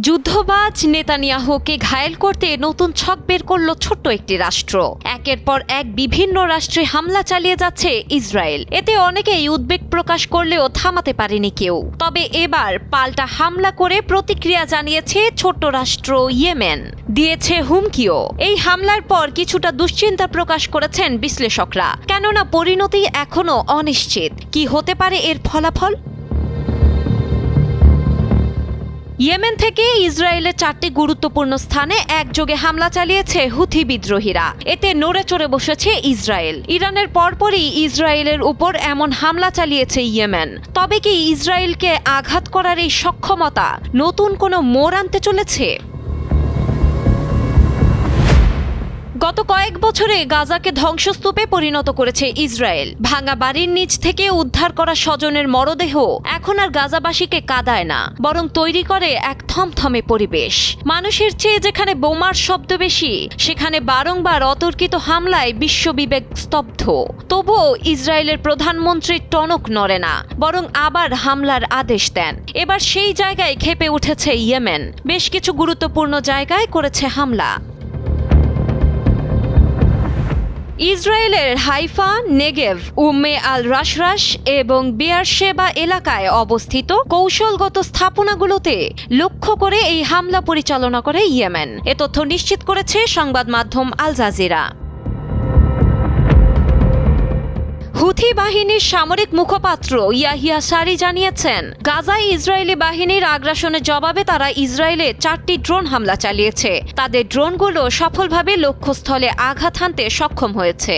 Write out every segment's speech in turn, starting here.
যুদ্ধবাজ নেতানিয়াহুকে ঘায়েল করতে নতুন ছক বের করল ছোট্ট একটি রাষ্ট্র। একের পর এক বিভিন্ন রাষ্ট্রে হামলা চালিয়ে যাচ্ছে ইসরায়েল। এতে অনেকেই উদ্বেগ প্রকাশ করলেও থামাতে পারেনি কেউ। তবে এবার পাল্টা হামলা করে প্রতিক্রিয়া জানিয়েছে ছোট্ট রাষ্ট্র ইয়েমেন। দিয়েছে হুমকিও। এই হামলার পর কিছুটা দুশ্চিন্তা প্রকাশ করেছেন বিশ্লেষকরা। কেননা পরিণতি এখনও অনিশ্চিত। কি হতে পারে এর ফলাফল? ইয়েমেন থেকে ইসরায়েলের চারটি গুরুত্বপূর্ণ স্থানে একযোগে হামলা চালিয়েছে হুথি বিদ্রোহীরা। এতে নড়ে চড়ে বসেছে ইসরায়েল। ইরানের পরপরই ইসরায়েলের উপর এমন হামলা চালিয়েছে ইয়েমেন। তবে কি ইসরায়েলকে আঘাত করার এই সক্ষমতা নতুন কোনো মোড় আনতে চলেছে? গত কয়েক বছরে গাজাকে ধ্বংসস্তূপে পরিণত করেছে ইসরায়েল। ভাঙা বাড়ির নিচ থেকে উদ্ধার করা স্বজনের মরদেহ এখন আর গাজাবাসীকে কাদায় না, বরং তৈরি করে এক থমথমে পরিবেশ। মানুষের চেয়ে যেখানে বোমার শব্দ বেশি, সেখানে বারংবার অতর্কিত হামলায় বিশ্ববিবেক স্তব্ধ। তবুও ইসরায়েলের প্রধানমন্ত্রী টনক নড়ে না, বরং আবার হামলার আদেশ দেন। এবার সেই জায়গায় খেপে উঠেছে ইয়েমেন। বেশ কিছু গুরুত্বপূর্ণ জায়গায় করেছে হামলা। ইসরায়েলের Haifa, Negev, Umm al Rashrash এবং বিয়ার সেবা এলাকায় অবস্থিত কৌশলগত স্থাপনাগুলোতে লক্ষ্য করে এই হামলা পরিচালনা করে ইয়েমেন। এ তথ্য নিশ্চিত করেছে সংবাদ মাধ্যম আল জাজিরা বাহিনীর সামরিক মুখপাত্র ইয়াহিয়া সারি জানিয়েছেন, গাজায় ইসরায়েলি বাহিনীর আগ্রাসনের জবাবে তারা ইসরায়েলে চারটি ড্রোন হামলা চালিয়েছে। তাদের ড্রোনগুলো সফলভাবে লক্ষ্যস্থলে আঘাত হানতে সক্ষম হয়েছে।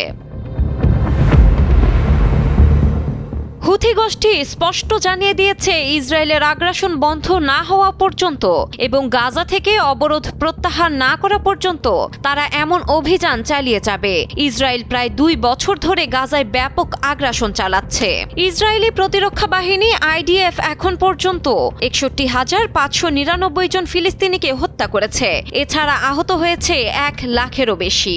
হুথি গোষ্ঠী স্পষ্ট জানিয়ে দিয়েছে ইসরায়েলের আগ্রাসন বন্ধ না হওয়া পর্যন্ত এবং গাজা থেকে অবরোধ প্রত্যাহার না করা পর্যন্ত তারা এমন অভিযান চালিয়ে যাবে। ইসরায়েল প্রায় দুই বছর ধরে গাজায় ব্যাপক আগ্রাসন চালাচ্ছে। ইসরায়েলি প্রতিরক্ষা বাহিনী আইডিএফ এখন পর্যন্ত একষট্টি হাজার পাঁচশো নিরানব্বই জন ফিলিস্তিনিকে হত্যা করেছে। এছাড়া আহত হয়েছে এক লাখেরও বেশি।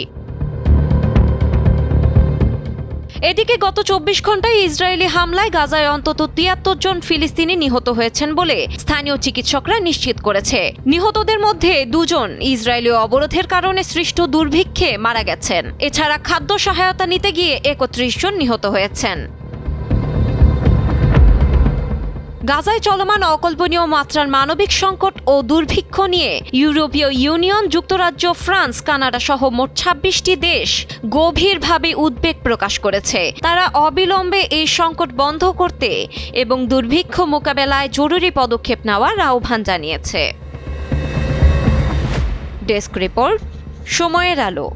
এদিকে গত চব্বিশ ঘন্টায় ইসরায়েলি হামলায় গাজায় অন্তত তিয়াত্তর জন ফিলিস্তিনি নিহত হয়েছেন বলে স্থানীয় চিকিৎসকরা নিশ্চিত করেছে। নিহতদের মধ্যে দুজন ইসরায়েলি অবরোধের কারণে সৃষ্ট দুর্ভিক্ষে মারা গেছেন। এছাড়া খাদ্য সহায়তা নিতে গিয়ে একত্রিশ জন নিহত হয়েছেন। গাজায় চলমান অকল্পনীয় মাত্রার মানবিক সংকট ও দুর্ভিক্ষ নিয়ে ইউরোপীয় ইউনিয়ন, যুক্তরাজ্য, ফ্রান্স, কানাডা সহ মোট ছাব্বিশটি দেশ গভীরভাবে উদ্বেগ প্রকাশ করেছে। তারা অবিলম্বে এই সংকট বন্ধ করতে এবং দুর্ভিক্ষ মোকাবেলায় জরুরি পদক্ষেপ নেওয়ার আহ্বান জানিয়েছে। ডেস্ক রিপোর্ট, সময়ের আলো।